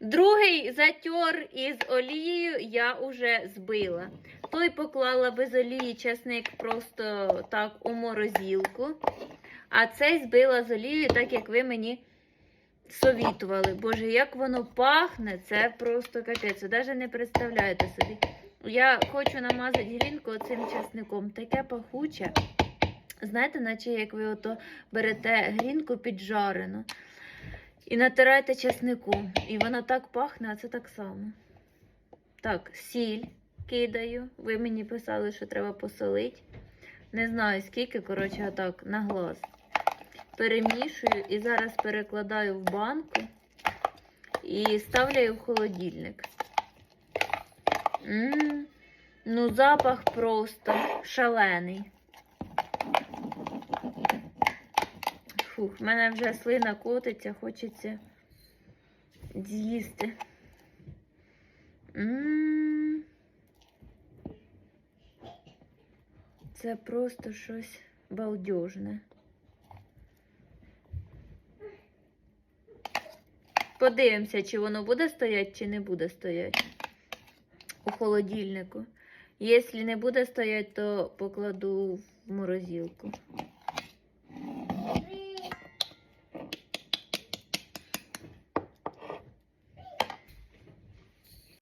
Другий затер із олією я вже збила. Той поклала без олії чесник просто так у морозилку. А цей збила з олією, так як ви мені совітували. Боже, як воно пахне, це просто капець. Навіть не представляєте собі. Я хочу намазати грінку цим чесником. Таке пахуче. Знаєте, наче як ви ото берете грінку піджарену і натираєте чесником. І вона так пахне, а це так само. Так, сіль кидаю. Ви мені писали, що треба посолити. Не знаю скільки, коротше, отак на глаз. Перемішую і зараз перекладаю в банку і ставляю в холодильник. м ну, запах просто шалений. Фух, в мене вже слина котиться, хочеться з'їсти. Це просто щось балдежне. Подивимося, чи воно буде стояти, чи не буде стояти у холодильнику. Якщо не буде стояти, то покладу в морозилку.